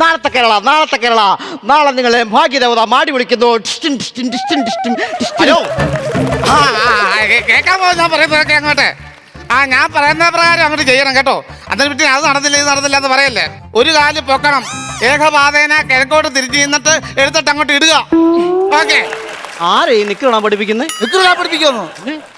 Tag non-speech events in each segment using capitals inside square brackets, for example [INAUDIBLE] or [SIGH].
നാളത്തെ കേരള നാളത്തെ കേരള. നാളെ നിങ്ങളെ ഭാഗ്യദേവത മാടി വിളിക്കുന്നു. ഡിസ്റ്റിൻ. ഹലോ. ആ ഞാൻ പറയുന്നതൊക്കെ ആ ഞാൻ പറയുന്ന പ്രകാരം അങ്ങോട്ട് ചെയ്യണം കേട്ടോ. അതിനെ പറ്റി അത് നടന്നില്ല ഇത് നടന്നില്ല എന്ന് പറയല്ലേ. ഒരു കാൽ പൊക്കണം. ഏകപാതേന കിഴക്കോട്ട് തിരിച്ചു നിന്നിട്ട് എടുത്തിട്ട് അങ്ങോട്ട് ഇടുക. ഓക്കെ. ആരെ നിക്കണ പഠിപ്പിക്കുന്നത് നിൽക്കുന്ന പഠിപ്പിക്കുന്നു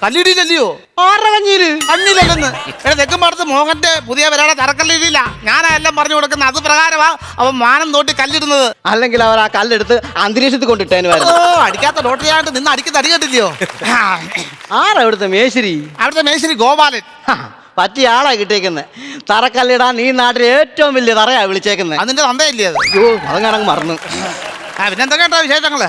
കല്ലിടിയില്ലല്ലയോ ആരുടെ കഞ്ഞിയിൽ? കണ്ണില്ലെന്ന്. എടാ തെക്കും മോഹന്റെ പുതിയ വരാടെ തറക്കല്ലിടിയില്ല ഞാനാ എല്ലാം പറഞ്ഞു കൊടുക്കുന്ന. അത് പ്രകാരമാ അവൻ മാനം തോട്ടി കല്ലിടുന്നത്. അല്ലെങ്കിൽ അവർ ആ കല്ലെടുത്ത് അന്തരീക്ഷത്തിൽ കൊണ്ടിട്ടായിരുന്നു ഓ അടിക്കാത്ത ലോട്ടറിയാണ്ട് നിന്ന് അടിക്കുന്ന അടി കേട്ടില്ലയോ ആരാ അവിടുത്തെ മേശിരി? അവിടുത്തെ മേശ്ശേരി ഗോപാലൻ. പറ്റിയ ആളാ കിട്ടിയേക്കുന്നത് തറക്കല്ലിടാൻ ഈ നാട്ടിലെ ഏറ്റവും വലിയ തറയാ വിളിച്ചേക്കുന്നത് അതിന്റെ തന്തയില്ലേ അത്? അയ്യോ മറന്നു. ആ പിന്നെ എന്തൊക്കെയാ വിശേഷങ്ങൾ?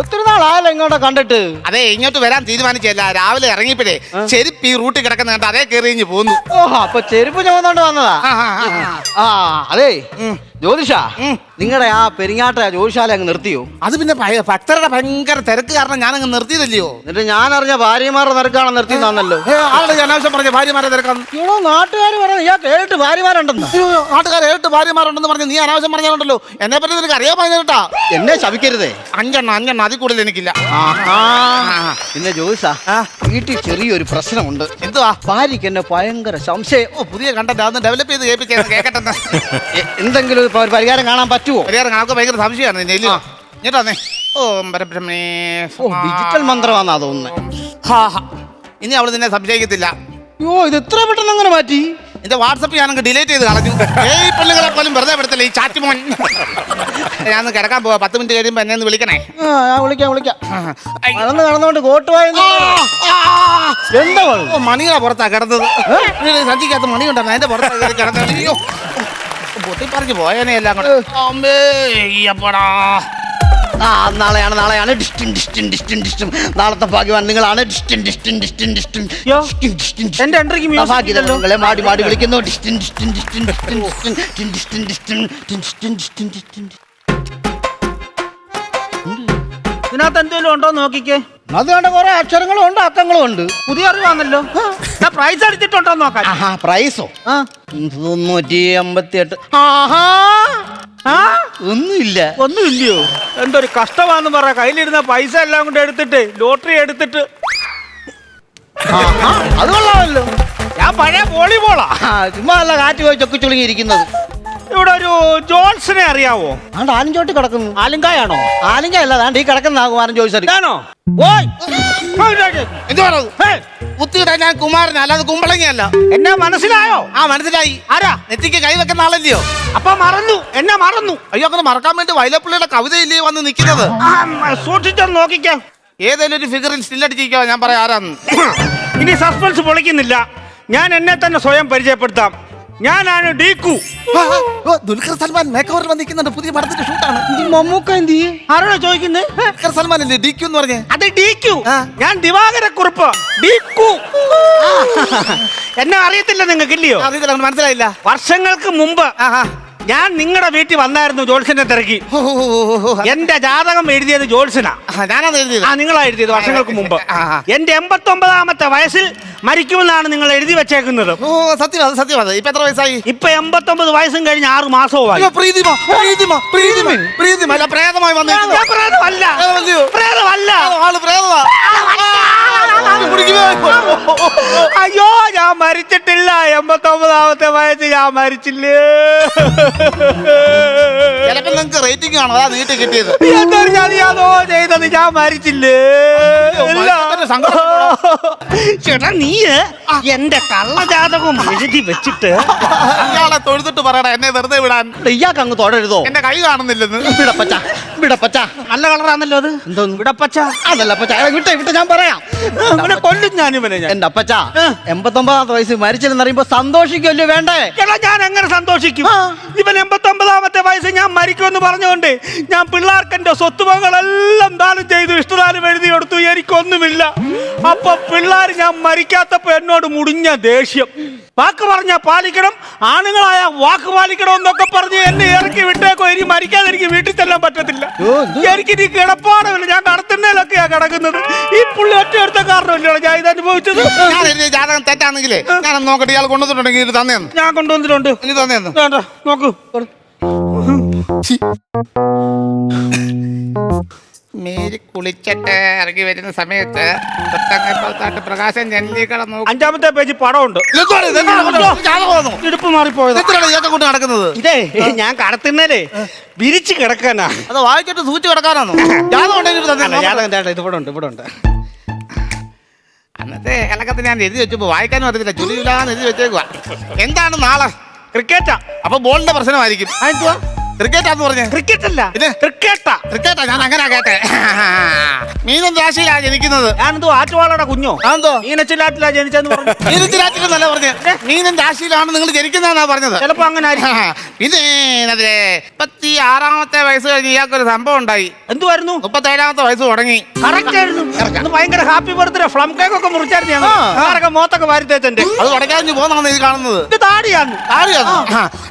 ഒത്തിരി നാളായല്ലോ ഇങ്ങോട്ട് കണ്ടിട്ട്. അതെ ഇങ്ങോട്ട് വരാൻ തീരുമാനിച്ചല്ല രാവിലെ ഇറങ്ങിയപ്പോഴേ ചെരുപ്പ് ഈ റൂട്ടിൽ കിടക്കുന്ന കണ്ട് അതേ കയറി പോകുന്നു പോന്നു. ഓഹോ അപ്പൊ ചെരുപ്പ് ചുമന്നോണ്ട് വന്നതാ? ആ, അതെ. ജ്യോതിഷ. നിങ്ങളുടെ ആ പെരിങ്ങാട്ട ജ്യോതിശാല അങ്ങ് നിർത്തിയോ? അത് പിന്നെ ഭയ- ഭക്തരുടെ ഭയങ്കര തിരക്ക് കാരണം ഞാൻ അങ്ങ് നിർത്തിയതല്ലയോ? എന്നിട്ട് ഞാൻ അറിഞ്ഞ ഭാര്യമാരുടെ നിരക്കാണ് നിർത്തിയെന്നാണല്ലോ ഏ, ആളുടെ അനാവശ്യം പറഞ്ഞ ഭാര്യമാരെ തിരക്കാണ്. ഇവളോ നാട്ടുകാർ പറഞ്ഞു ഞാൻ കേട്ട് ഭാര്യമാരുണ്ടെന്ന്. അയ്യോ നാട്ടുകാർ ഏട്ട് ഭാര്യമാരുണ്ടെന്ന് പറഞ്ഞ് നീ അനാവശ്യം പറഞ്ഞാലുണ്ടല്ലോ. എന്നെ പറ്റി നിനക്ക് അറിയാൻ കേട്ടാ. എന്നെ ശപിക്കരുതേ. അഞ്ചെണ്ണം അഞ്ചെണ്ണം അതിൽ കൂടുതൽ എനിക്കില്ല. പിന്നെ ജ്യോതിഷ ആ. വീട്ടിൽ ചെറിയൊരു പ്രശ്നമുണ്ട്. എന്തുവാ? ഭാര്യക്ക് എന്നെ ഭയങ്കര സംശയം. ഓ പുതിയ കണ്ടന്റ് അതൊന്ന് ഡെവലപ്പ് ചെയ്ത് കേൾപ്പിക്കാൻ കേക്കട്ടെ എ- എന്തെങ്കിലും ഇപ്പൊ ഒരു പരിഹാരം കാണാൻ പറ്റുമോ പരിഹാരം നമുക്ക് ഭയങ്കര സംശയമാണ് ഇല്ലയോ ഞെട്ടാന്നേ ഓ പരബ്രഹ്മേ. ഓ ഡിജിറ്റൽ മന്ത്രമാണെന്നാ തോന്നുന്നത് ഹാ, ഹാ. ഇനി അവൾ നിന്നെ സംശയിക്കത്തില്ല. അയ്യോ ഇത് എത്ര പെട്ടെന്ന് അങ്ങനെ മാറ്റി? എന്റെ വാട്സപ്പ് ഞാനങ്ങ് ഡിലീറ്റ് ചെയ്ത് കളഞ്ഞു. ഏയ് പെണ്ണുങ്ങളെ പോലും വെറുതെ പെടുത്തല്ലേ ഈ ചാറ്റ് മോൻ. ഞാൻ കിടക്കാൻ പോവാ. പത്ത് മിനിറ്റ് കഴിയുമ്പോ എന്നെ ഒന്ന് വിളിക്കണേ. ഞാൻ വിളിക്കാം വിളിക്കാം. നടന്ന് നടന്നോണ്ട് കോട്ടുവായ ആ. എന്താ ഓ മണികളാ പുറത്താ കിടന്നത്. സഞ്ചിക്കാത്ത സഞ്ചിക്കകത്ത് മണി ഉണ്ടായിരുന്നു അതിന്റെ പുറത്താ കിടന്നു കിടന്നത്. അയ്യോ. പൊട്ടിപ്പറിച്ച് പോയനെ എല്ലാം കൂടെ അമ്മേ അയ്യപ്പടാ ആ നാളെയാണ് നാളെയാണ് ഡിസ്റ്റിൻ ഡിസ്റ്റിൻ ഡിസ്റ്റിൻ ഡിസ്റ്റിൻ നാളത്തെ ഭാഗ്യവാൻ നിങ്ങളാണ് ഡിസ്റ്റിൻ ഡിസ്റ്റിൻ ഡിസ്റ്റിൻ ഡിസ്റ്റിൻ യ്യോ, ഡിസ്റ്റിൻ ഡിസ്റ്റിൻ ഡിസ്റ്റിൻ. എന്റെ ഡിസ്റ്റിൻ ഡിസ്റ്റിൻ ഡിസ്റ്റിൻ ഡിസ്റ്റിൻ ഡിസ്റ്റിൻ നിങ്ങളെ മാടി മാടി വിളിക്കുന്നു ഡിസ്റ്റിൻ ഡിസ്റ്റിൻ ഡിസ്റ്റിൻ ഡിസ്റ്റിൻ ഡിസ്റ്റിൻ ഡിസ്റ്റിൻ ഡിസ്റ്റിൻ ഡിസ്റ്റിൻ ഡിസ്റ്റിൻ ഡിസ്റ്റിൻ ഡിസ്റ്റിൻ ഇതിനകത്ത് എന്തെങ്കിലും ഉണ്ടോ നോക്കിക്കേ അത് വേണ്ട കുറെ അക്ഷരങ്ങളും ഉണ്ട് അക്കങ്ങളും ഉണ്ട്. പുതിയ അറിവാണല്ലോ. പ്രൈസ് അടിച്ചിട്ടുണ്ടോ നോക്കാം. ആഹാ പ്രൈസോ. മുന്നൂറ്റി അമ്പത്തി എട്ട് ആഹാ. ആ? ഒന്നുമില്ല. ഒന്നുമില്ലയോ? എന്തൊരു കഷ്ടമാന്ന് പറ. കയ്യിലിരുന്ന പൈസ എല്ലാം കൊണ്ട് എടുത്തിട്ട് ലോട്ടറി എടുത്തിട്ട്. അത് കൊള്ളാമല്ലോ. ഞാൻ പഴയ വോളിബോളാ. ചുമ്മാ അല്ല കാറ്റ് പോയി ചൊക്കി ചുളുങ്ങി ഇരിക്കുന്നത് ഇവിടെ ഒരു ജോൺസനെ അറിയാവോ? ആണ്ട് ആലിഞ്ചോട്ട് കിടക്കുന്നു. ആലിങ്കായാണോ ആലിങ്ക അല്ല അതാണ്ട് ഈ കിടക്കുന്ന കുമാരൻ ചോദിച്ചത് ഞാനോ ഓയ്! എന്തുവാണോ ഹേ, കുത്തിയിട്ടാ ഞാൻ കുമാരൻ അല്ലാതെ കുമ്പളങ്ങിയല്ല. എന്നെ മനസ്സിലായോ? ആ മനസ്സിലായി. ആരാ? നെറ്റിക്ക് കൈ വെക്കുന്ന ആളല്ലയോ? അപ്പൊ മറന്നു എന്നെ മറന്നു. അയ്യോ അങ്ങനെ മറക്കാൻ വേണ്ടി വൈലപ്പിള്ളിയുടെ കവിതയില്ലേ വന്ന് നിൽക്കുന്നത്? സൂക്ഷിച്ചൊന്ന് നോക്കിക്കേ. ഏതെങ്കിലും ഒരു ഫിഗറിൽ സ്റ്റില്ലടിച്ചിരിക്കോ ഞാൻ പറയാം ആരാന്ന്. ഇനി സസ്പെൻസ് പൊളിക്കുന്നില്ല. ഞാൻ എന്നെ തന്നെ സ്വയം പരിചയപ്പെടുത്താം. ഞാനാണ് ഡീക്കു. ഓ, ദുൽഖർ സൽമാൻ മേക്ക് ഓവറിൽ വന്നിരിക്കുന്നുണ്ട് പുതിയ പടത്തിന്റെ ഷൂട്ടാണ് മമ്മൂക്ക എന്ത് ആരോടാ ചോദിക്കുന്നത് ദുൽഖർ സൽമാൻ അല്ലേ ഡി ക്യൂ എന്ന് പറഞ്ഞേ? അത് ഡീക്കു. ഞാൻ ദിവാകര കുറിപ്പ് ഡീക്കു എന്നെ അറിയത്തില്ല നിങ്ങൾക്ക് ഇല്ലയോ അറിയത്തില്ല മനസ്സിലായില്ല. വർഷങ്ങൾക്ക് മുമ്പ് ഞാൻ നിങ്ങളുടെ വീട്ടിൽ വന്നായിരുന്നു ജോൾസിനെ തിരക്കി. എന്റെ ജാതകം എഴുതിയത് ജോൾസിനാ ഞാനത് എഴുതിയത്. ആ നിങ്ങളാ എഴുതിയത് വർഷങ്ങൾക്ക് മുമ്പ്. എന്റെ എൺപത്തി ഒമ്പതാമത്തെ വയസ്സിൽ മരിക്കുമെന്നാണ് നിങ്ങൾ എഴുതി വെച്ചേക്കുന്നത് ഓ സത്യം അത് സത്യം അത് ഇപ്പൊ എത്ര വയസ്സായി ഇപ്പൊ എൺപത്തൊമ്പത് വയസ്സും കഴിഞ്ഞ് ആറ് മാസവുമായി അയ്യോ പ്രീതിമ പ്രീതിമ പ്രീതിമ പ്രീതിമ അല്ല പ്രേതമായി ഞാൻ പ്രേതമല്ല ആൾ പ്രേതമാ? അയ്യോ ഞാൻ മരിച്ചിട്ടില്ല. എൺപത്തൊമ്പതാമത്തെ വയസ്സ് ഞാൻ മരിച്ചില്ലേ? ചിലപ്പോ നിങ്ങക്ക് റേറ്റിംഗ് ആണോ അതാ നീട്ടി കിട്ടിയത്. അതോ ചെയ്തത്? ഞാൻ മരിച്ചില്ലേ? ഇല്ല. ചേട്ടാ നീ എന്റെ കള്ളജാതകം എഴുതി വെച്ചിട്ട് ഇയാളെ തൊഴുതിട്ട് പറയടാ എന്നെ വെറുതെ വിടാൻ. ഇയാൾക്ക് അങ്ങ് തൊഴരുതോ എന്റെ കൈ കാണുന്നില്ലെന്ന്. വിടപ്പച്ച വിടപ്പച്ച. നല്ല കളറാണല്ലോ അത്. എന്തോന്ന്? വിടപ്പച്ച. അതല്ല പച്ച വിട്ടെ വിട്ടെ ഞാൻ പറയാം. കൊല്ലും ഞാൻ ഇവനെ ഞാൻ. എന്റെ അപ്പച്ച എൺപത്തൊമ്പതാമത്തെ വയസ്സ് മരിച്ചില്ലെന്ന് അറിയുമ്പോ സന്തോഷിക്കുമല്ലോ വേണ്ടേ? എടാ ഞാൻ എങ്ങനെ സന്തോഷിക്കും? ആ. ഇവൻ എൺപത്തൊമ്പതാമത്തെ വയസ്സ് ഞാൻ മരിക്കുമെന്ന് പറഞ്ഞുകൊണ്ട് ഞാൻ പിള്ളേർക്ക് എന്റെ സ്വത്തുവകളെല്ലാം ദാനം ചെയ്തു ഇഷ്ടദാനം എഴുതി കൊടുത്തു എനിക്കൊന്നുമില്ല. അപ്പൊ പിള്ളേർ ഞാൻ മരിക്കാത്തപ്പോ എന്നോട് മുടിഞ്ഞ ദേഷ്യം. വാക്ക് പറഞ്ഞ പാലിക്കണം ആണുങ്ങളായ വാക്ക് പാലിക്കണം എന്നൊക്കെ പറഞ്ഞ് എന്നെ ഇറക്കി വിട്ടേക്കോ. ഇനി മരിക്കാതെ എനിക്ക് വീട്ടിൽ ചെല്ലാൻ പറ്റത്തില്ല. ഓ, എന്ത്? എനിക്ക് ഇനി കിടപ്പാടമില്ല. ഞാൻ കടത്തുന്നതിലൊക്കെയാ കിടക്കുന്നത്? ഈ പുള്ളി ഒറ്റ എടുത്ത കാരണമല്ലോ ഞാൻ ഇത് അനുഭവിച്ചത്. ഞാൻ ജാതകം തെറ്റാണെങ്കിലേ ഞാൻ നോക്കട്ടെ ഇയാൾ കൊണ്ടുവന്നിട്ടുണ്ടെങ്കിൽ ഇത് തന്നേന്ന് ഞാൻ കൊണ്ടുവന്നിട്ടുണ്ട്. ഇനി തന്നേന്ന് വേണ്ട നോക്കൂ. മേരി കുളിച്ചിട്ട് ഇറങ്ങി വരുന്ന സമയത്ത് തൊട്ടങ്ങപ്പുറത്തായിട്ട് പ്രകാശം ജനലി കടന്നു അഞ്ചാമത്തെ പേജ് പടമുണ്ട്. ഇടുപ്പ് മാറിപ്പോയത്. കൊണ്ട് നടക്കുന്നത്? ഇതേ ഞാൻ കടത്തുന്നേലേ വിരിച്ച് കിടക്കാനാ. അത് വായിച്ചിട്ട് സൂച്ച് കിടക്കാനാണോ ജാതകം ഇവിടെ ഉണ്ട് ഇവിടെ ഉണ്ട് അന്നത്തെ കലക്കത്തിൽ ഞാൻ എഴുതി വെച്ചപ്പോ വായിക്കാനും അറിയത്തില്ല. ചുരിയില്ലാന്ന് എഴുതി വെച്ചേക്കുക എന്താണ് നാളെ? ക്രിക്കറ്റാ. അപ്പൊ ബോളിന്റെ പ്രശ്നമായിരിക്കും. അതെന്തുവാ ക്രിക്കറ്റാന്ന് പറഞ്ഞേ. ക്രിക്കറ്റ് അല്ല. ഇത്? ക്രിക്കറ്റാ ക്രിക്കറ്റാ ഞാൻ അങ്ങനെ കേട്ടെ. [LAUGHS] മീനം രാശിയിലാ ജനിക്കുന്നത്. ഞാനെന്തോ ആറ്റുവാളയുടെ കുഞ്ഞോ? അതെന്തോ? മീനച്ചിലാറ്റിലാ ജനിച്ചെന്ന് പറഞ്ഞു. [LAUGHS] മീനത്തിലാറ്റിലെന്നല്ല പറഞ്ഞത് മീനം രാശിയിലാണ് നിങ്ങൾ ജനിക്കുന്നതെന്നാ പറഞ്ഞത്? ചിലപ്പോ അങ്ങനെ പിന്നെ അതെ മുപ്പത്തി ആറാമത്തെ വയസ്സ് കഴിഞ്ഞ് ഇയാൾക്കൊരു സംഭവം ഉണ്ടായി. എന്തുവായിരുന്നു? മുപ്പത്തേഴാമത്തെ വയസ്സ് തുടങ്ങി. കറക്റ്റ് ആയിരുന്നു. ഭയങ്കര ഹാപ്പി ബർത്ത്ഡേ ഫ്ലം കേക്ക് ഒക്കെ മുറിച്ചായിരുന്നു ആരൊക്കെ മോത്തൊക്കെ വാരിത്തേച്ചെന്റെ അത് വടക്കാഞ്ഞു പോകുന്നതാണ് ഇത് കാണുന്നത്. ഇത് താടിയാണ് താടിയാണ്.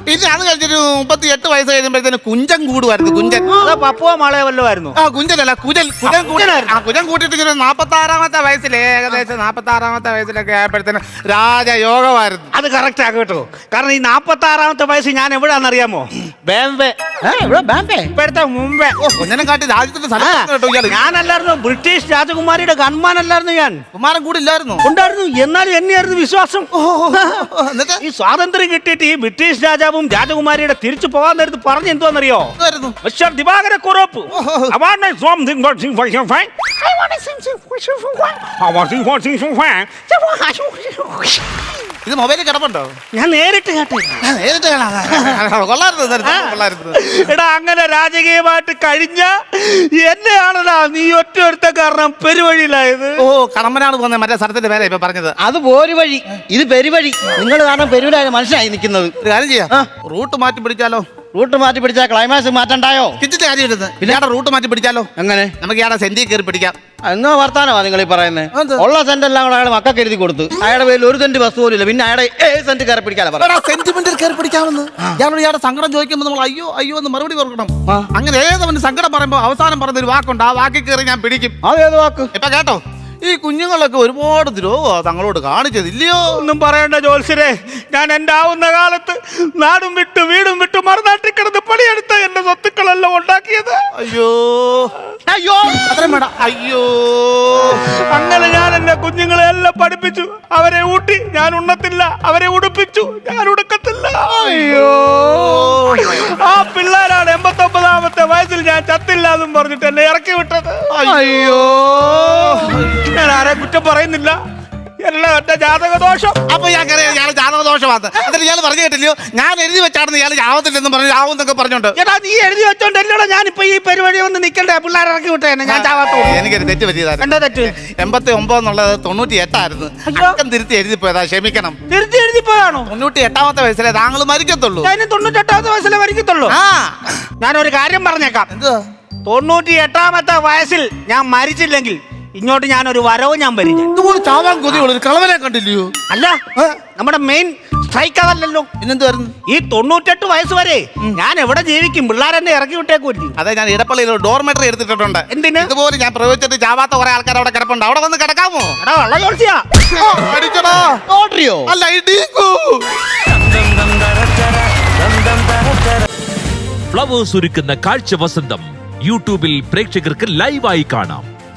പിന്നെ അത് കഴിഞ്ഞിട്ട് മുപ്പത്തി എട്ട് വയസ്സ് കഴിയുമ്പോഴത്തേന് കുഞ്ചൻ കൂടുമായിരുന്നു. കുഞ്ചൻ. പപ്പുവ മാളയ വല്ലോ ആയിരുന്നു. ആ കുഞ്ചനല്ല കുജൽ കുജൻ കുജനായിരുന്നു. ആ കുജൻ കൂട്ടിയിട്ട് ഇങ്ങനെ നാപ്പത്തി ആറാമത്തെ വയസ്സിൽ ഏകദേശം നാപ്പത്തി ആറാമത്തെ വയസ്സിലൊക്കെ ആയപ്പോഴത്തേന് രാജയോഗമായിരുന്നു. അത് കറക്റ്റ് ആക്കും കേട്ടോ. കാരണം ഈ നാപ്പത്തി ആറാമത്തെ വയസ്സ് ഞാൻ എവിടാന്നറിയാമോ? അറിയാമോ ഇപ്പോഴത്തെ കുഞ്ഞനെ കാട്ടി രാജ്യത്തിന്റെ സ്ഥലം ആ, കേട്ടോ ഇയാൾ. ഞാനല്ലായിരുന്നു ബ്രിട്ടീഷ് രാജകുമാരിയുടെ ഗൺമാൻ അല്ലായിരുന്നു ഞാൻ. കുമാരൻ കൂടി ഇല്ലായിരുന്നു. ഉണ്ടായിരുന്നു എന്നാലും എന്നെയായിരുന്നു വിശ്വാസം. എന്നിട്ട്? ഈ സ്വാതന്ത്ര്യം കിട്ടിയിട്ട് ഈ ബ്രിട്ടീഷ് രാജാവും രാജകുമാരിയുടെ തിരിച്ചു പോകാൻ നേരത്ത് പറഞ്ഞു എന്തോന്നറിയോ? Mister Divakara Kurup. I but sing for you fine. I want to sing sing for you fine. I want to sing for you fine. ഇത് മൊബൈലിൽ കിടപ്പുണ്ടോ ഞാൻ നേരിട്ട് കേട്ടെ നേരിട്ട് കാണാം കൊള്ളായിരുന്നു നേരത്തെ, കൊള്ളായിരുന്നു എടാ അങ്ങനെ രാജകീയമായിട്ട് കഴിഞ്ഞ എന്നെയാണല്ലോ നീ ഒറ്റ ഒരുത്ത കാരണം പെരുവഴിയിലായത്. ഓ കടമ്പനാണ് പോകുന്നത് മറ്റേ സ്ഥലത്തിന്റെ പേരെ ഇപ്പൊ പറഞ്ഞത്. അത് പോരു വഴി ഇത് പെരുവഴി. നിങ്ങൾ കാരണം പെരുവിലായ മനുഷ്യനായി നിൽക്കുന്നത്. ഒരു കാര്യം ചെയ്യാം. റൂട്ട് മാറ്റി പിടിച്ചാലോ? റൂട്ട് മാറ്റി പിടിച്ചാൽ ക്ലൈമാക്സ് മാറ്റണ്ടായോ? കിട്ടിട്ട് കാര്യം ഇടുന്നത്. ഇയാളുടെ റൂട്ട് മാറ്റി പിടിച്ചാലോ? എങ്ങനെ? നമുക്ക് ഇയാളെ സെന്റി കയറി പിടിക്കാം. എന്നോ വർത്താനമാണ് നിങ്ങൾ ഈ പറയുന്നത് ഉള്ള സെന്റ് എല്ലാം കൂടെ അയാൾ മക്കൾക്ക് എഴുതി കൊടുത്തു. അയാളുടെ പേരിൽ ഒരു സെന്റ് വസ്തു പോലും ഇല്ല. പിന്നെ അയാളെ ഏഴ് സെന്റ് കയറി പിടിക്കാൻ സെന്റിമെന്റിൽ കയറി പിടിക്കാമെന്ന്. ഞാൻ ഇയാളുടെ സങ്കടം ചോദിക്കുമ്പോൾ നമ്മൾ അയ്യോ അയ്യോ എന്ന് മറുപടി കൊടുക്കണം ആ. അങ്ങനെ ഏതവന് സങ്കടം പറയുമ്പോൾ അവസാനം പറയുന്ന ഒരു വാക്കുണ്ട്. ആ വാക്കി കയറി ഞാൻ പിടിക്കും. അതേത് വാക്ക്? ഇപ്പൊ കേട്ടോ? ഈ കുഞ്ഞുങ്ങളൊക്കെ ഒരുപാട് ദ്രോഹമാ തങ്ങളോട് കാണിച്ചത് ഇല്ലയോ ഒന്നും പറയണ്ട ജോത്സ്യരെ. ഞാൻ എന്റെ ആവുന്ന കാലത്ത് നാടും വിട്ട് വീടും വിട്ട് മറുനാട്ടിൽ കിടന്ന് പണിയെടുത്ത എന്റെ സ്വത്തുക്കളെല്ലാം ഉണ്ടാക്കിയത്. അയ്യോ. അയ്യോ. അത്രയും വേണ്ട. അയ്യോ. അങ്ങനെ ഞാൻ എന്റെ കുഞ്ഞുങ്ങളെ എല്ലാം പഠിപ്പിച്ചു. അവരെ ഊട്ടി ഞാൻ ഉണ്ണത്തില്ല. അവരെ ഉടുപ്പിച്ചു. ഞാൻ ഉടുക്കത്തില്ല. അയ്യോ. ആ പിള്ളേരാണ് എൺപത്തൊമ്പതാമത്തെ വയസ്സിൽ ഞാൻ ചത്തില്ല എന്നും പറഞ്ഞിട്ട് എന്നെ ഇറക്കി വിട്ടത്. അയ്യോ. ആരെ കുറ്റം പറയുന്നില്ല? എല്ലാം എന്റെ ജാതകദോഷം. അപ്പൊ ഇയാൾക്കറിയാം ഇയാൾ ജാതക ദോഷമാണ് എന്നിട്ട് ഇയാൾ പറഞ്ഞു കേട്ടില്ലയോ? ഞാൻ എഴുതി വെച്ചാണെന്ന് ഇയാൾ ചാവത്തില്ലെന്ന് പറഞ്ഞു ചാവെന്നൊക്കെ പറഞ്ഞോണ്ട് എടാ നീ എഴുതി വെച്ചോണ്ടല്ലോ ഇപ്പൊ ഈ പരിപാടി വന്ന് നിക്കണ്ടേ? പിള്ളേരെ ഇറക്കി വിട്ടേനെ ഞാൻ ചാവാത്തോ എനിക്കൊരു തെറ്റ് പറ്റിയതായിരുന്നു. എന്താ തെറ്റ്? എൺപത്തി ഒമ്പത് എന്നുള്ളത് തൊണ്ണൂറ്റി എട്ടായിരുന്നു. അക്കം തിരുത്തി എഴുതി പോയതാ ക്ഷമിക്കണം. തിരുത്തി എഴുതി പോയാണോ തൊണ്ണൂറ്റി എട്ടാമത്തെ വയസ്സിലെ താങ്കൾ മരിക്കത്തുള്ളൂ. ഞാൻ തൊണ്ണൂറ്റെട്ടാമത്തെ വയസ്സിലെ മരിക്കത്തുള്ളൂ. ആ. ഞാനൊരു കാര്യം പറഞ്ഞേക്കാം. തൊണ്ണൂറ്റി എട്ടാമത്തെ വയസ്സിൽ ഞാൻ മരിച്ചില്ലെങ്കിൽ ഇങ്ങോട്ട് ഒരു വരവ് ഞാൻ വരും ഇതുപോലെ ചാവാൻ കൊതിയുള്ള ഒരു കളവനെ കണ്ടില്ലയോ? അല്ല നമ്മുടെ മെയിൻ സ്ട്രൈക്ക് അതല്ലല്ലോ ഈ തൊണ്ണൂറ്റെട്ട് വയസ്സ് വരെ ഞാൻ എവിടെ ജീവിക്കും? പിള്ളേരെന്നെ ഇറക്കി വിട്ടേക്കുമായിരിക്കും അതെ ഞാൻ ഇടപ്പള്ളിയിൽ ഒരു ഡോർമെറ്ററി എടുത്തിട്ടുണ്ട്. എന്തിന്? ഇതുപോലെ ഞാൻ പ്രവേശിച്ചിട്ട് ചാവാത്ത കുറെ ആൾക്കാർ അവിടെ കിടപ്പുണ്ട്. അവിടെ വന്ന് കിടക്കാമോ? എടാ വെള്ള ലോട്ടറിയോ അല്ല ഇടിക്കൂ. ഫ്ലവേഴ്സ് ഒരുക്കുന്ന കാഴ്ച വസന്തം യൂട്യൂബിൽ പ്രേക്ഷകർക്ക് ലൈവായി കാണാം.